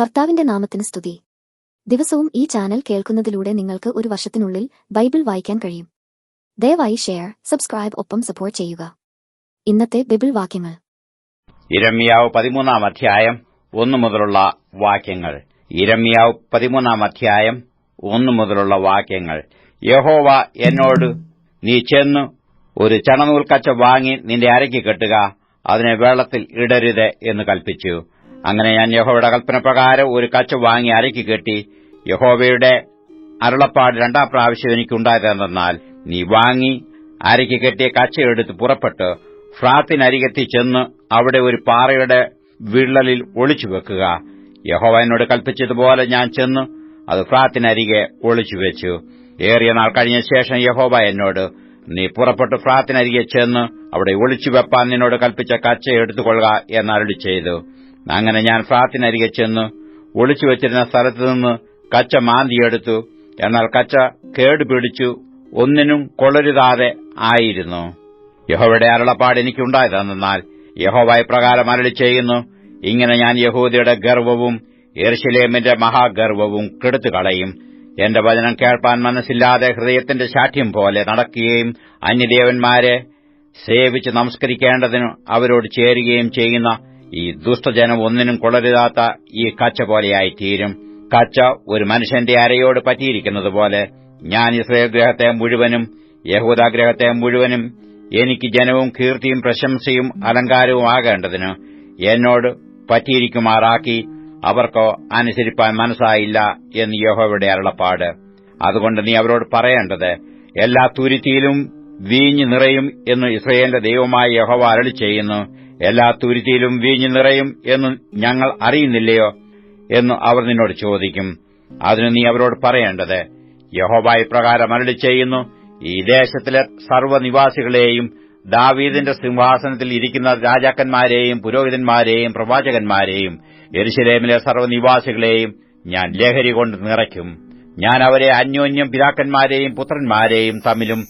കർത്താവിന്റെ നാമത്തിന് സ്തുതി. ദിവസവും ഈ ചാനൽ കേൾക്കുന്നതിലൂടെ നിങ്ങൾക്ക് ഒരു വർഷത്തിനുള്ളിൽ ബൈബിൾ വായിക്കാൻ കഴിയും. ദയവായി ഷെയർ സബ്സ്ക്രൈബ് ഒപ്പം സപ്പോർട്ട് ചെയ്യുക. ഇന്നത്തെ ബൈബിൾ വാക്യങ്ങൾ. ഇരമ്യാവ് പതിമൂന്നാം അധ്യായം ഒന്നു മുതലുള്ള വാക്യങ്ങൾ. ഇരമ്യാവ് പതിമൂന്നാം അധ്യായം ഒന്നു മുതലുള്ള വാക്യങ്ങൾ. യഹോവ എന്നോട് നീ ചെന്ന് ഒരു ചണനൂൽക്കച്ച വാങ്ങി നിന്റെ അരയ്ക്ക് കെട്ടുക അതിനെ വെള്ളത്തിൽ ഇടരുത് എന്ന് കൽപ്പിച്ചു. അങ്ങനെ ഞാൻ യഹോവയുടെ കൽപ്പനപ്രകാരം ഒരു കച്ച വാങ്ങി അരയ്ക്ക് കെട്ടി യഹോവയുടെ അരുളപ്പാട് രണ്ടാം പ്രാവശ്യം എനിക്കുണ്ടായതെന്നാൽ നീ വാങ്ങി അരയ്ക്ക് കെട്ടിയ കച്ച എടുത്ത് പുറപ്പെട്ട് ഫ്രാത്തിനരികെത്തി ചെന്ന് അവിടെ ഒരു പാറയുടെ വിള്ളലിൽ ഒളിച്ചു വെക്കുക. യഹോവ എന്നോട് കൽപ്പിച്ചതുപോലെ ഞാൻ ചെന്ന് അത് ഫ്രാത്തിനരികെ ഒളിച്ചു വെച്ചു. ഏറിയ നാൾ കഴിഞ്ഞ ശേഷം യഹോവ എന്നോട് നീ പുറപ്പെട്ട് ഫ്രാത്തിനരികെ ചെന്ന് അവിടെ ഒളിച്ചു വെപ്പാൻ നിന്നോട് കൽപ്പിച്ച കച്ച എടുത്തുകൊള്ളുക എന്നരുളി ചെയ്തു. അങ്ങനെ ഞാൻ ഫ്രാത്തിനരികെ ചെന്ന് ഒളിച്ചു വെച്ചിരുന്ന സ്ഥലത്തു നിന്ന് കച്ച മാന്തിയെടുത്തു എന്നാൽ കച്ച കേടുപിടിച്ചു ഒന്നിനും കൊളരുതാതെ ആയിരുന്നു. യഹോവയുടെ അരുളപ്പാട് എനിക്കുണ്ടായതെന്നാൽ യഹോവ പ്രകാരം അരളി ചെയ്യുന്നു ഇങ്ങനെ ഞാൻ യഹൂദിയുടെ ഗർവവും എർശിലേമിന്റെ മഹാഗർവവും കെടുത്തുകളയും. എന്റെ വചനം കേൾപ്പാൻ മനസ്സില്ലാതെ ഹൃദയത്തിന്റെ ശാഠ്യം പോലെ നടക്കുകയും അന്യദേവന്മാരെ സേവിച്ച് നമസ്കരിക്കേണ്ടതിന് അവരോട് ചേരുകയും ചെയ്യുന്ന ഈ ദുഷ്ടജനം ഒന്നിനും കൊള്ളരുതാത്ത ഈ കച്ച പോലെയായി തീരും കച്ച ഒരു മനുഷ്യന്റെ അരയോട് പറ്റിയിരിക്കുന്നതുപോലെ ഞാൻ ഇസ്രയേൽ ഗ്രഹത്തെ മുഴുവനും യഹൂദാഗ്രഹത്തെ മുഴുവനും എനിക്ക് ജനവും കീർത്തിയും പ്രശംസയും അലങ്കാരവും ആകേണ്ടതിന് എന്നോട് പറ്റിയിരിക്കുമാറാക്കി അവർക്കോ അനുസരിപ്പാൻ മനസ്സായില്ല എന്ന് യഹോവയുടെ അരുളപ്പാട്. അതുകൊണ്ട് നീ അവരോട് പറയേണ്ടത് എല്ലാ തുരുത്തിയിലും വീഞ്ഞു നിറയും എന്ന് ഇസ്രയേലിന്റെ ദൈവമായ യഹോവ അരളി ചെയ്യുന്നു എല്ലാ തുരുത്തിയിലും വീഞ്ഞു നിറയും എന്ന് ഞങ്ങൾ അറിയുന്നില്ലയോ എന്ന് അവർ നിന്നോട് ചോദിക്കും. അതിന് നീ അവരോട് പറയേണ്ടത് യഹോബ ഇപ്രകാരം അരളി ചെയ്യുന്നു ഈ ദേശത്തിലെ സർവനിവാസികളെയും ദാവീദിന്റെ സിംഹാസനത്തിൽ ഇരിക്കുന്ന രാജാക്കന്മാരെയും പുരോഹിതന്മാരെയും പ്രവാചകന്മാരെയും എരുശലേമിലെ സർവനിവാസികളെയും ഞാൻ ലഹരി കൊണ്ട് നിറയ്ക്കും. ഞാൻ അവരെ അന്യോന്യം പിതാക്കന്മാരെയും പുത്രന്മാരെയും തമ്മിലും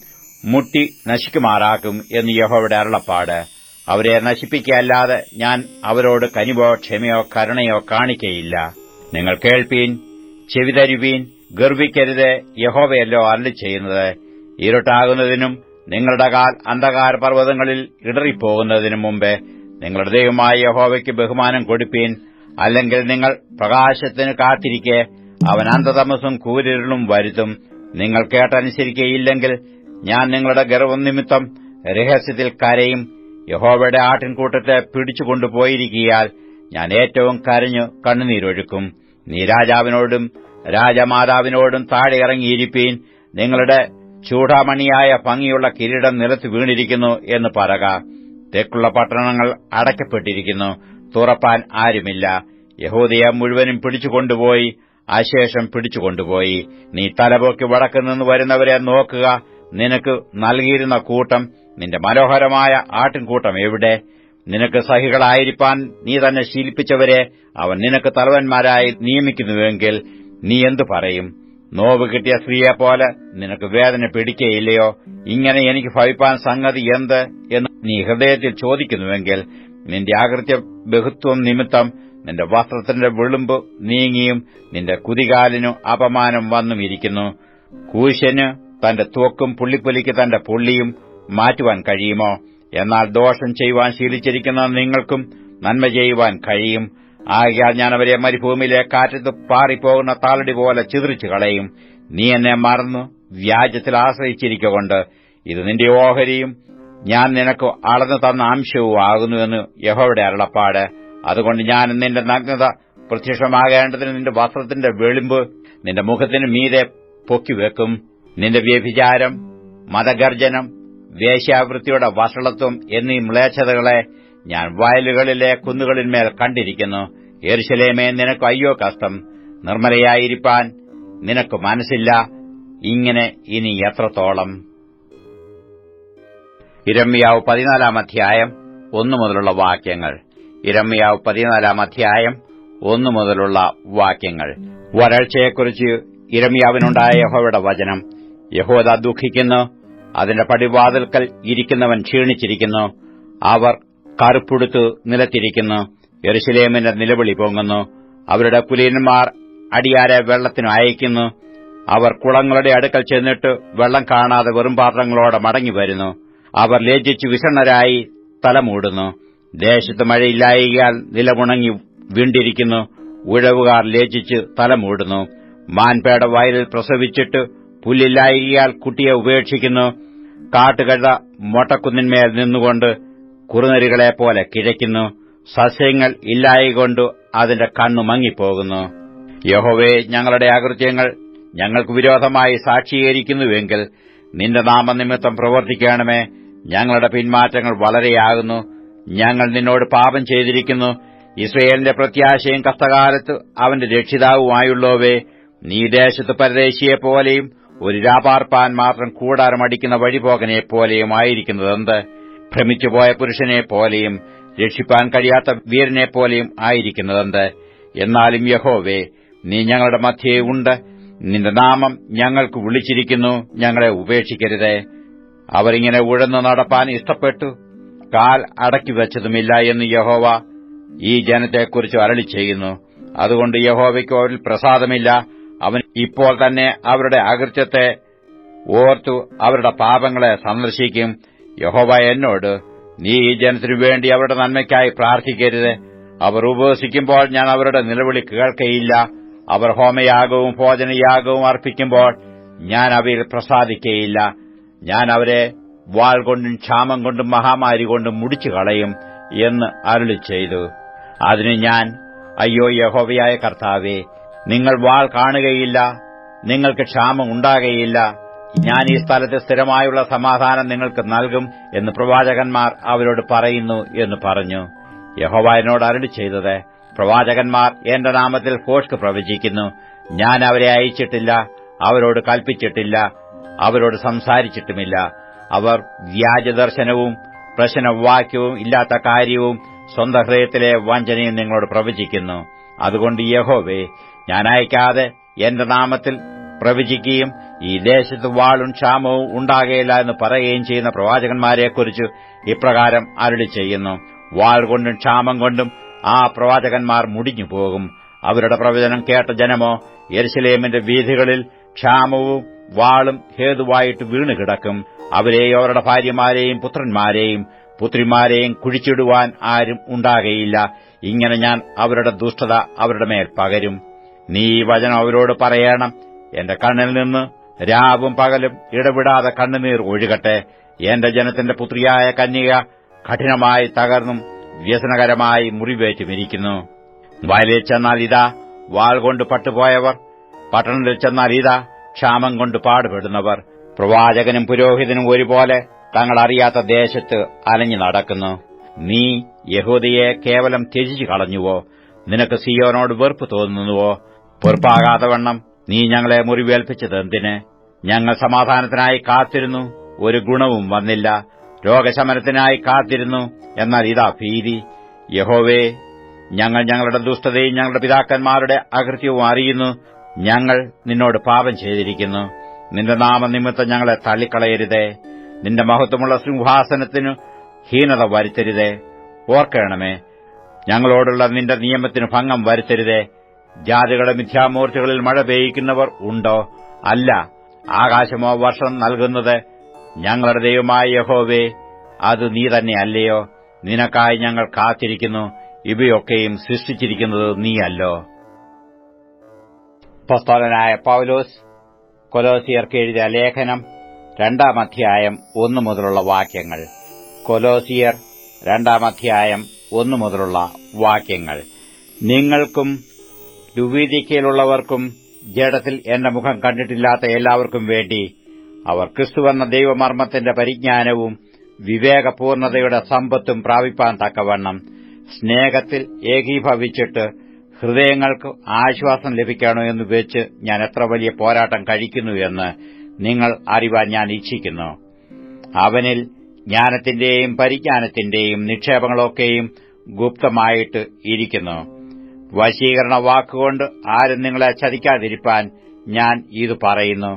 മുട്ടി നശിക്കുമാറാക്കും എന്ന് യഹോയുടെ അരുളപ്പാട്. അവരെ നശിപ്പിക്കുകയല്ലാതെ ഞാൻ അവരോട് കനിവോ ക്ഷമയോ കരുണയോ കാണിക്കയില്ല. നിങ്ങൾ കേൾപ്പീൻ ചെവിതരുവീൻ ഗർവിക്കരുത് യഹോവയല്ലോ അരളി ചെയ്യുന്നത് ഇരുട്ടാകുന്നതിനും നിങ്ങളുടെ കാൽ അന്ധകാര പർവതങ്ങളിൽ ഇടറിപ്പോകുന്നതിനു മുമ്പേ നിങ്ങളുടെ ദൈവമായ യഹോവയ്ക്ക് ബഹുമാനം കൊടുപ്പീൻ. അല്ലെങ്കിൽ നിങ്ങൾ പ്രകാശത്തിന് കാത്തിരിക്കെ അവൻ അന്ധതമസും കൂരിരുളും വരുത്തും. നിങ്ങൾ കേട്ടനുസരിക്കയില്ലെങ്കിൽ ഞാൻ നിങ്ങളുടെ ഗർവം നിമിത്തം രഹസ്യത്തിൽ കരയും. യഹോവയുടെ ആട്ടിൻകൂട്ടത്തെ പിടിച്ചുകൊണ്ടുപോയിരിക്കിയാൽ ഞാൻ ഏറ്റവും കരഞ്ഞു കണ്ണുനീരൊഴുക്കും. നീ രാജാവിനോടും രാജമാതാവിനോടും താഴെ ഇറങ്ങിയിരിപ്പീൻ നിങ്ങളുടെ ചൂടാമണിയായ ഭംഗിയുള്ള കിരീടം നിലത്ത് വീണിരിക്കുന്നു എന്ന് പറക. തെക്കുള്ള പട്ടണങ്ങൾ അടയ്ക്കപ്പെട്ടിരിക്കുന്നു. തുറപ്പാൻ ആരുമില്ല. യഹൂദിയെ മുഴുവനും പിടിച്ചുകൊണ്ടുപോയി അശേഷം പിടിച്ചുകൊണ്ടുപോയി നീ തലപോക്കി വടക്കുനിന്ന് വരുന്നവരെ നോക്കുക. നിനക്ക് നൽകിയിരുന്ന കൂട്ടം നിന്റെ മനോഹരമായ ആട്ടിൻകൂട്ടം എവിടെ? നിനക്ക് സഹികളായിരിക്കാൻ നീ തന്നെ ശീലിപ്പിച്ചവരെ അവൻ നിനക്ക് തലവന്മാരായി നിയമിക്കുന്നുവെങ്കിൽ നീ എന്തു പറയും? നോവ് കിട്ടിയ സ്ത്രീയെപ്പോലെ നിനക്ക് വേദന പിടിക്കയില്ലയോ? ഇങ്ങനെ എനിക്ക് ഭവിപ്പാൻ സംഗതി എന്ത് എന്ന് നീ ഹൃദയത്തിൽ ചോദിക്കുന്നുവെങ്കിൽ നിന്റെ ആകൃത്യ ബഹുത്വം നിമിത്തം നിന്റെ വസ്ത്രത്തിന്റെ വിളുമ്പ് നീങ്ങിയും നിന്റെ കുതികാലിനു അപമാനം വന്നും ഇരിക്കുന്നു കൂശന് തന്റെ തോക്കും പുള്ളിപ്പൊലിക്ക് തന്റെ പുള്ളിയും മാറ്റുവാൻ കഴിയുമോ? എന്നാൽ ദോഷം ചെയ്യുവാൻ ശീലിച്ചിരിക്കുന്ന നിങ്ങൾക്കും നന്മ ചെയ്യുവാൻ കഴിയും. ആകയാൽ ഞാൻ അവരെ മരുഭൂമിയിലെ കാറ്റത്ത് പാറിപ്പോകുന്ന താളടി പോലെ ചിതറിച്ചു കളയും. നീ എന്നെ മറന്നു വ്യാജത്തിൽ ആശ്രയിച്ചിരിക്കൊണ്ട് ഇത് നിന്റെ ഓഹരിയും ഞാൻ നിനക്ക് അളന്നു തന്ന അംശവും ആകുന്നുവെന്ന് യഹോയുടെ അരുളപ്പാട്. അതുകൊണ്ട് ഞാൻ നിന്റെ നഗ്നത പ്രത്യക്ഷമാകേണ്ടതിന് നിന്റെ വസ്ത്രത്തിന്റെ വെളിമ്പ് നിന്റെ മുഖത്തിന് മീതെ പൊക്കിവെക്കും നിന്റെ വ്യഭിചാരം മതഗർജനം വേശ്യാവൃത്തിയുടെ വഷളത്വം എന്നീ മ്ലേച്ഛതകളെ ഞാൻ വയലുകളിലെ കുന്നുകളിന്മേൽ കണ്ടിരിക്കുന്നു. എരുശലേമേ നിനക്ക് അയ്യോ കഷ്ടം. നിർമ്മലയായിരിക്കാൻ നിനക്ക് മനസ്സില്ല. ഇങ്ങനെ ഇനി എത്രത്തോളം? ഇരമ്യാവ് പതിനാലാം അധ്യായം ഒന്നു മുതലുള്ള വാക്യങ്ങൾ. ഇരമ്യാവ് പതിനാലാം അധ്യായം ഒന്നു മുതലുള്ള വാക്യങ്ങൾ. വരൾച്ചയെക്കുറിച്ച് ഇരമ്യാവിനുണ്ടായ യഹോവയുടെ വചനം. യഹോദ ദുഃഖിക്കുന്നു. അതിന്റെ പടിവാതിൽക്കൽ ഇരിക്കുന്നവൻ ക്ഷീണിച്ചിരിക്കുന്നു. അവർ കറുപ്പുടുത്തു നിലത്തിരിക്കുന്നു. യെരുശലേമിന്റെ നിലവിളി പൊങ്ങുന്നു. അവരുടെ പുലിയന്മാർ അടിയാരെ വെള്ളത്തിനു അയക്കുന്നു അവർ കുളങ്ങളുടെ അടുക്കൽ ചെന്നിട്ട് വെള്ളം കാണാതെ വെറും പാത്രങ്ങളോടെ മടങ്ങി വരുന്നു അവർ ലജ്ജിച്ചു വിഷണ്ണരായി തലമൂടുന്നു. ദേശത്ത് മഴയില്ലായകയാൽ നിലമുണങ്ങി വീണ്ടിരിക്കുന്നു. ഉഴവുകാർ ലജ്ജിച്ച് തലമൂടുന്നു. മാൻപേട വയലിൽ പ്രസവിച്ചിട്ട് പുല്ലില്ലായകയാൽ കുട്ടിയെ ഉപേക്ഷിക്കുന്നു. കാട്ടുകഴുത മൊട്ടക്കുന്നിന്മേൽ നിന്നുകൊണ്ട് കുറുനരികളെപ്പോലെ കിഴയ്ക്കുന്നു. സസ്യങ്ങൾ ഇല്ലായകൊണ്ട് അതിന്റെ കണ്ണു മങ്ങിപ്പോകുന്നു. യഹോവേ ഞങ്ങളുടെ അകൃത്യങ്ങൾ ഞങ്ങൾക്ക് വിരോധമായി സാക്ഷീകരിക്കുന്നുവെങ്കിൽ നിന്റെ നാമനിമിത്തം പ്രവർത്തിക്കണമേ. ഞങ്ങളുടെ പിന്മാറ്റങ്ങൾ വളരെയാകുന്നു. ഞങ്ങൾ നിന്നോട് പാപം ചെയ്തിരിക്കുന്നു. ഇസ്രയേലിന്റെ പ്രത്യാശയും കഷ്ടകാലത്ത് അവന്റെ രക്ഷിതാവുമായുള്ളവേ നീ ദേശത്ത് പരദേശിയെപ്പോലെയും ഒരു രാപാർപ്പാൻ മാത്രം കൂടാരം കൂടാരമടിക്കുന്ന വഴിപോകനെപ്പോലെയും ആയിരിക്കുന്നതെന്ത് ഭ്രമിച്ചുപോയ പുരുഷനെ പോലെയും രക്ഷിപ്പാൻ കഴിയാത്ത വീരനെ പോലെയും ആയിരിക്കുന്നതെന്ത്? എന്നാലും യഹോവേ നീ ഞങ്ങളുടെ മധ്യേ ഉണ്ട്. നിന്റെ നാമം ഞങ്ങൾക്ക് വിളിച്ചിരിക്കുന്നു. ഞങ്ങളെ ഉപേക്ഷിക്കരുതേ. അവരിങ്ങനെ ഉഴന്നു നടപ്പാൻ ഇഷ്ടപ്പെട്ടു. കാൽ അടക്കി വെച്ചതുമില്ല എന്ന് യഹോവ ഈ ജനത്തെക്കുറിച്ച് അരളി ചെയ്യുന്നു അതുകൊണ്ട് യഹോവയ്ക്ക് അവരിൽ പ്രസാദമില്ല. അവൻ ഇപ്പോൾ തന്നെ അവരുടെ അകൃത്യത്തെ ഓർത്തു അവരുടെ പാപങ്ങളെ സന്ദർശിക്കും. യഹോവ എന്നോട് നീ ഈ ജനത്തിനു വേണ്ടി അവരുടെ നന്മയ്ക്കായി പ്രാർത്ഥിക്കരുത്. അവർ ഉപവസിക്കുമ്പോൾ ഞാൻ അവരുടെ നിലവിളി കേൾക്കയില്ല. അവർ ഹോമയാഗവും ഭോജനയാഗവും അർപ്പിക്കുമ്പോൾ ഞാൻ അവയിൽ പ്രസാദിക്കയില്ല. ഞാൻ അവരെ വാൾ കൊണ്ടും ക്ഷാമം കൊണ്ടും മഹാമാരി കൊണ്ടും മുടിച്ചു കളയും എന്ന് അരുളി ചെയ്തു. അതിന് ഞാൻ അയ്യോ യഹോവയായ കർത്താവേ നിങ്ങൾ വാൾ കാണുകയില്ല നിങ്ങൾക്ക് ക്ഷാമം ഉണ്ടാകുകയില്ല ഞാൻ ഈ സ്ഥലത്ത് സ്ഥിരമായുള്ള സമാധാനം നിങ്ങൾക്ക് നൽകും എന്ന് പ്രവാചകന്മാർ അവരോട് പറയുന്നു എന്ന് പറഞ്ഞു. യഹോവ അരുളി ചെയ്തത് പ്രവാചകന്മാർ എന്റെ നാമത്തിൽ ഫോഷ്ക്ക് പ്രവചിക്കുന്നു. ഞാൻ അവരെ അയച്ചിട്ടില്ല അവരോട് കൽപ്പിച്ചിട്ടില്ല അവരോട് സംസാരിച്ചിട്ടുമില്ല. അവർ വ്യാജദർശനവും പ്രശ്നവാക്യവും ഇല്ലാത്ത കാര്യവും സ്വന്തം ഹൃദയത്തിലെ വഞ്ചനയും നിങ്ങളോട് പ്രവചിക്കുന്നു. അതുകൊണ്ട് യഹോവേ ഞാൻ അയക്കാതെ എന്റെ നാമത്തിൽ പ്രവചിക്കുകയും ഈ ദേശത്ത് വാളും ക്ഷാമവും ഉണ്ടാകുകയില്ല എന്ന് പറയുകയും ചെയ്യുന്ന പ്രവാചകന്മാരെക്കുറിച്ച് ഇപ്രകാരം അരുളി ചെയ്യുന്നു. വാൾ കൊണ്ടും ക്ഷാമം കൊണ്ടും ആ പ്രവാചകന്മാർ മുടിഞ്ഞു പോകും. അവരുടെ പ്രവചനം കേട്ട ജനമോ യെരുസലേമിന്റെ വീഥികളിൽ ക്ഷാമവും വാളും ഹേതുവായിട്ട് വീണുകിടക്കും അവരെയും അവരുടെ ഭാര്യമാരെയും പുത്രന്മാരെയും പുത്രിമാരെയും കുഴിച്ചിടുവാൻ ആരും ഉണ്ടാകയില്ല. ഇങ്ങനെ ഞാൻ അവരുടെ ദുഷ്ടത അവരുടെ മേൽ പകരും. നീ ഈ വചനം അവരോട് പറയണം. എന്റെ കണ്ണിൽ നിന്ന് രാവും പകലും ഇടവിടാതെ കണ്ണുനീർ ഒഴുകട്ടെ. എന്റെ ജനത്തിന്റെ പുത്രിയായ കന്യക കഠിനമായി തകർന്നും വ്യസനകരമായി മുറിവേറ്റുമിരിക്കുന്നു. വയലിൽ ചെന്നാൽ ഇതാ വാൾ കൊണ്ട് പട്ടുപോയവർ. പട്ടണത്തിൽ ചെന്നാൽ ഇതാ ക്ഷാമം കൊണ്ട് പാടുപെടുന്നവർ. പ്രവാചകനും പുരോഹിതനും ഒരുപോലെ തങ്ങളറിയാത്ത ദേശത്ത് അലഞ്ഞു നടക്കുന്നു. നീ യഹൂദയെ കേവലം ത്യജിച്ചു കളഞ്ഞുവോ? നിനക്ക് സിയോനോട് വെറുപ്പ് തോന്നുന്നുവോ? വെറുപ്പാകാതെ വണ്ണം നീ ഞങ്ങളെ മുറിവേൽപ്പിച്ചത് എന്തിന്? ഞങ്ങൾ സമാധാനത്തിനായി കാത്തിരുന്നു ഒരു ഗുണവും വന്നില്ല. രോഗശമനത്തിനായി കാത്തിരുന്നു എന്നാൽ ഇതാ ഭീതി. യഹോവേ ഞങ്ങൾ ഞങ്ങളുടെ ദുഷ്ടതയും ഞങ്ങളുടെ പിതാക്കന്മാരുടെ അകൃത്യവും അറിയുന്നു. ഞങ്ങൾ നിന്നോട് പാപം ചെയ്തിരിക്കുന്നു. നിന്റെ നാമനിമിത്തം ഞങ്ങളെ തള്ളിക്കളയരുതേ. നിന്റെ മഹത്വമുള്ള സിംഹാസനത്തിനു ഹീനത വരുത്തരുതേ. ഓർക്കണമേ ഞങ്ങളോടുള്ള നിന്റെ നിയമത്തിന് ഭംഗം വരുത്തരുതേ. ജാതികളുടെ മിഥ്യാമൂർത്തികളിൽ മഴ പെയ്യിക്കുന്നവർ ഉണ്ടോ? അല്ല. ആകാശമോ വർഷം നൽകുന്നത് ഞങ്ങളുടെ ദൈവമായ യഹോവേ. അത് നീ തന്നെയല്ലയോ? നിനക്കായി ഞങ്ങൾ കാത്തിരിക്കുന്നു. ഇവയൊക്കെയും സൃഷ്ടിച്ചിരിക്കുന്നത് നീയല്ലോ. പുസ്തകനായ പൌലോസ് കൊലോസിയർക്ക് എഴുതിയ ലേഖനം രണ്ടാം അധ്യായം ഒന്നു മുതലുള്ള വാക്യങ്ങൾ. കൊലോസിയർ രണ്ടാം അധ്യായം ഒന്നു മുതലുള്ള വാക്യങ്ങൾ. നിങ്ങൾക്കും ലുവീതിക്കയിലുള്ളവർക്കും ജഡത്തിൽ എന്റെ മുഖം കണ്ടിട്ടില്ലാത്ത എല്ലാവർക്കും വേണ്ടി അവർ ക്രിസ്തുവെന്ന ദൈവമർമ്മത്തിന്റെ പരിജ്ഞാനവും വിവേകപൂർണതയുടെ സമ്പത്തും പ്രാപിപ്പാൻ തക്കവണ്ണം സ്നേഹത്തിൽ ഏകീഭവിച്ചിട്ട് ഹൃദയങ്ങൾക്ക് ആശ്വാസം ലഭിക്കണോ എന്ന് വെച്ച് ഞാൻ എത്ര വലിയ പോരാട്ടം കഴിക്കുന്നു എന്ന് നിങ്ങൾ അറിവാൻ ഞാൻ ഇച്ഛിക്കുന്നു. അവനിൽ ജ്ഞാനത്തിന്റെയും പരിജ്ഞാനത്തിന്റെയും നിക്ഷേപങ്ങളൊക്കെയും ഗുപ്തമായിട്ട് ഇരിക്കുന്നു. വശീകരണ വാക്കുകൊണ്ട് ആരും നിങ്ങളെ ചതിക്കാതിരിപ്പാൻ ഞാൻ ഇത് പറയുന്നു.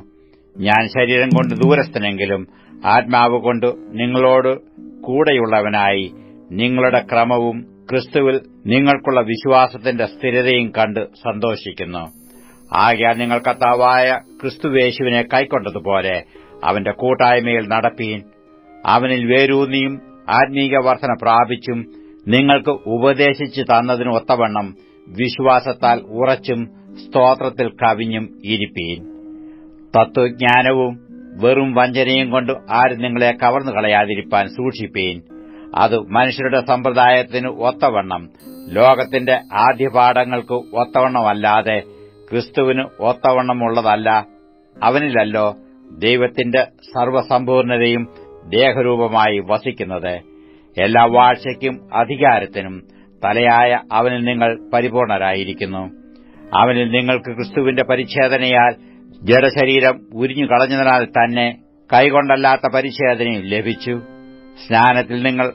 ഞാൻ ശരീരം കൊണ്ട് ദൂരസ്ഥനെങ്കിലും ആത്മാവ് കൊണ്ട് നിങ്ങളോട് കൂടെയുള്ളവനായി നിങ്ങളുടെ ക്രമവും ക്രിസ്തുവിൽ നിങ്ങൾക്കുള്ള വിശ്വാസത്തിന്റെ സ്ഥിരതയും കണ്ട് സന്തോഷിക്കുന്നു. ആകയാൽ നിങ്ങൾ കർത്താവായ ക്രിസ്തുവേശുവിനെ കൈക്കൊണ്ടതുപോലെ അവന്റെ കൂട്ടായ്മയിൽ നടപ്പീൻ. അവനിൽ വേരൂന്നിയും ആത്മീക വർധന പ്രാപിച്ചും നിങ്ങൾക്ക് ഉപദേശിച്ചു തന്നതിന് ഒത്തവണ്ണം വിശ്വാസത്താൽ ഉറച്ചും സ്തോത്രത്തിൽ കവിഞ്ഞും ഇരിപ്പീൻ. തത്വജ്ഞാനവും വെറും വഞ്ചനയും കൊണ്ട് ആരും നിങ്ങളെ കവർന്നു കളയാതിരിപ്പാൻ സൂക്ഷിപ്പീൻ. അത് മനുഷ്യരുടെ സമ്പ്രദായത്തിന് ഒത്തവണ്ണം ലോകത്തിന്റെ ആദ്യപാഠങ്ങൾക്ക് ഒത്തവണ്ണമല്ലാതെ ക്രിസ്തുവിന് ഒത്തവണ്ണമുള്ളതല്ല. അവനിലല്ലോ ദൈവത്തിന്റെ സർവസമ്പൂർണതയും ദേഹരൂപമായി വസിക്കുന്നത്. എല്ലാ വാഴ്ചയ്ക്കും അധികാരത്തിനും തലയായ അവനിൽ നിങ്ങൾ പരിപൂർണരായിരിക്കുന്നു. അവനിൽ നിങ്ങൾക്ക് ക്രിസ്തുവിന്റെ പരിച്ഛേദനയാൽ ജഡശരീരം ഉരിഞ്ഞു കളഞ്ഞതിനാൽ തന്നെ കൈകൊണ്ടല്ലാത്ത പരിച്ഛേദനയും ലഭിച്ചു. സ്നാനത്തിൽ നിങ്ങൾ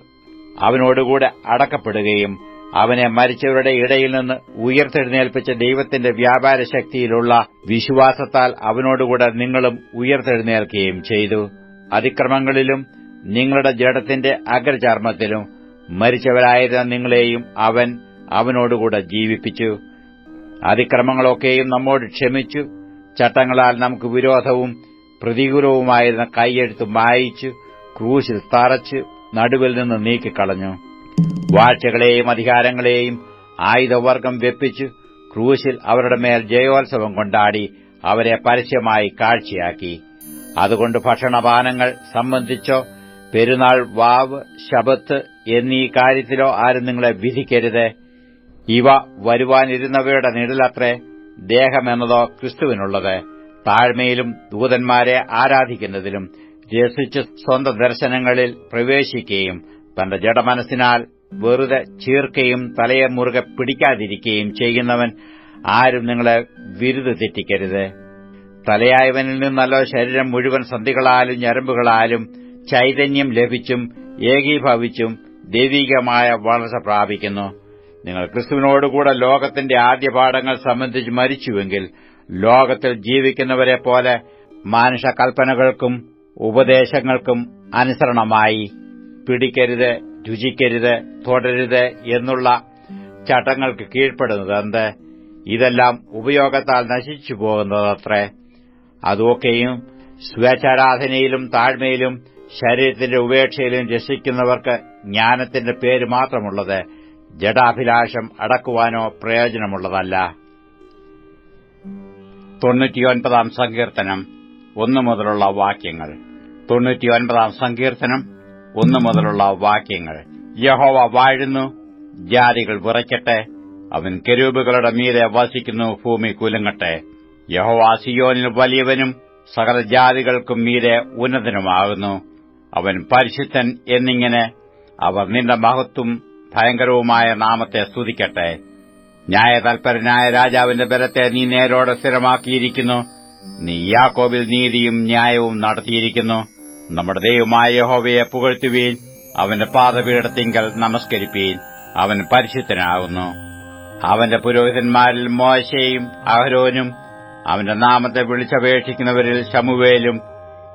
അവനോടുകൂടെ അടക്കപ്പെടുകയും അവനെ മരിച്ചവരുടെ ഇടയിൽ നിന്ന് ഉയർത്തെഴുന്നേൽപ്പിച്ച ദൈവത്തിന്റെ വ്യാപാര ശക്തിയിലുള്ള വിശ്വാസത്താൽ അവനോടുകൂടെ നിങ്ങളും ഉയർത്തെഴുന്നേൽക്കുകയും ചെയ്തു. അതിക്രമങ്ങളിലും നിങ്ങളുടെ ജഡത്തിന്റെ അഗ്രചർമ്മത്തിലും മരിച്ചവരായിരുന്ന നിങ്ങളെയും അവൻ അവനോടുകൂടെ ജീവിപ്പിച്ചു. അതിക്രമങ്ങളൊക്കെയും നമ്മോട് ക്ഷമിച്ചു. ചട്ടങ്ങളാൽ നമുക്ക് വിരോധവും പ്രതികൂലവുമായിരുന്ന കൈയെടുത്ത് മായിച്ചു ക്രൂശിൽ തറച്ച് നടുവിൽ നിന്ന് നീക്കിക്കളഞ്ഞു. വാഴ്ചകളെയും അധികാരങ്ങളെയും ആയുധവർഗം വെപ്പിച്ചു ക്രൂശിൽ അവരുടെ മേൽ ജയോത്സവം കൊണ്ടാടി അവരെ പരസ്യമായി കാഴ്ചയാക്കി. അതുകൊണ്ട് ഭക്ഷണപാനങ്ങൾ സംബന്ധിച്ചോ പെരുന്നാൾ വാവ് ശബത്ത് എന്നീ കാര്യത്തിലോ ആരും നിങ്ങളെ വിധിക്കരുത്. ഇവ വരുവാനിരുന്നവയുടെ നിഴലത്രേ ദേഹമെന്നതോ ക്രിസ്തുവിനുള്ളത്. താഴ്മയിലും ദൂതന്മാരെ ആരാധിക്കുന്നതിലും രസിച്ച് സ്വന്തം ദർശനങ്ങളിൽ പ്രവേശിക്കുകയും തന്റെ ജഡമനസ്സിനാൽ വെറുതെ ചീർക്കുകയും തലയെ മുറുകെ പിടിക്കാതിരിക്കുകയും ചെയ്യുന്നവൻ ആരും നിങ്ങളെ വിരുത് തെറ്റിക്കരുത്. തലയായവനിൽ നിന്നല്ലോ ശരീരം മുഴുവൻ സന്ധികളാലും ഞരമ്പുകളാലും ചൈതന്യം ലഭിച്ചും ഏകീഭവിച്ചും ദൈവികമായ വളർച്ച പ്രാപിക്കുന്നു. നിങ്ങൾ ക്രിസ്തുവിനോടുകൂടെ ലോകത്തിന്റെ ആദ്യ ആദ്യപാഠങ്ങൾ സംബന്ധിച്ച് മരിച്ചുവെങ്കിൽ ലോകത്തിൽ ജീവിക്കുന്നവരെ പോലെ മാനുഷകൽപ്പനകൾക്കും ഉപദേശങ്ങൾക്കും അനുസരണമായി പിടിക്കരുത് രുചിക്കരുത് തുടരുത് എന്നുള്ള ചട്ടങ്ങൾക്ക് കീഴ്പ്പെടുന്നത് എന്ത്? ഇതെല്ലാം ഉപയോഗത്താൽ നശിച്ചു പോകുന്നതത്രേ. അതൊക്കെയും സ്വേച്ഛാരാധനയിലും താഴ്മയിലും ശരീരത്തിന്റെ ഉപേക്ഷയിലും രസിക്കുന്നവർക്ക് ജ്ഞാനത്തിന്റെ പേര് മാത്രമുള്ളത്. ജഡാഭിലാഷം അടക്കുവാനോ പ്രയോജനമുള്ളതല്ല. തൊണ്ണൂറ്റിയൊൻപതാം സങ്കീർത്തനം ഒന്നു മുതലുള്ള വാക്യങ്ങൾ. തൊണ്ണൂറ്റിയൊൻപതാം സങ്കീർത്തനം ഒന്നു മുതലുള്ള വാക്യങ്ങൾ. യഹോവ വാഴുന്നു ജാതികൾ വിറയ്ക്കട്ടെ അവൻ കെരൂബുകളുടെ മീതെ വസിക്കുന്നു ഭൂമി കുലുങ്ങട്ടെ. യഹോവ സിയോനിൽ വലിയവനും സകല ജാതികൾക്കും മീതെ ഉന്നതനുമാകുന്നു. അവൻ പരിശുദ്ധൻ എന്നിങ്ങനെ അവർ നിന്റെ മഹത്വം ഭയങ്കരവുമായ നാമത്തെ സ്തുതിക്കട്ടെ. ന്യായതൽപരനായ രാജാവിന്റെ ബലത്തെ നീ നേരോടെ സ്ഥിരമാക്കിയിരിക്കുന്നു. നീ യാക്കോബിൽ നീതിയും ന്യായവും നടത്തിയിരിക്കുന്നു. നമ്മുടെ ദൈവമായ യഹോവയെ പുകഴ്ത്തുവീൻ. അവന്റെ പാദപീഠത്തിങ്കൽ നമസ്കരിപ്പീൻ. അവൻ പരിശുദ്ധനാകുന്നു. അവന്റെ പുരോഹിതന്മാരിൽ മോശയും അഹരോനും അവന്റെ നാമത്തെ വിളിച്ചപേക്ഷിക്കുന്നവരിൽ ശമുവേലും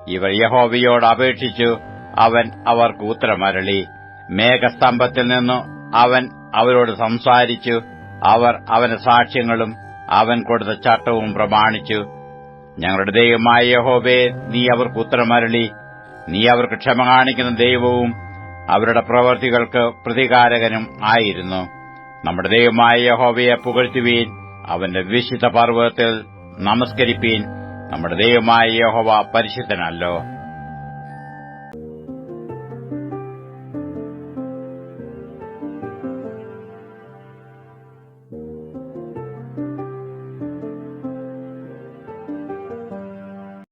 ഇവർ യഹോവയോട് അപേക്ഷിച്ചു. അവൻ അവർക്ക് ഉത്തരമരളി. മേഘസ്തംഭത്തിൽ നിന്നു അവൻ അവരോട് സംസാരിച്ചു. അവർ അവന്റെ സാക്ഷ്യങ്ങളും അവൻ കൊടുത്ത ചട്ടവും പ്രമാണിച്ചു. ഞങ്ങളുടെ ദൈവമായ യഹോവേ നീ അവർക്ക് ഉത്തരമരളി. നീ അവർക്ക് ക്ഷമ കാണിക്കുന്ന ദൈവവും അവരുടെ പ്രവർത്തികൾക്ക് പ്രതികാരകനും ആയിരുന്നു. നമ്മുടെ ദൈവമായ യഹോബയെ പുകഴ്ത്തുവീൻ അവന്റെ വിശുദ്ധ പർവതത്തിൽ നമസ്കരിപ്പീൻ. നമ്മുടെ ദൈവമായ യഹോവ പരിശുദ്ധനല്ലോ.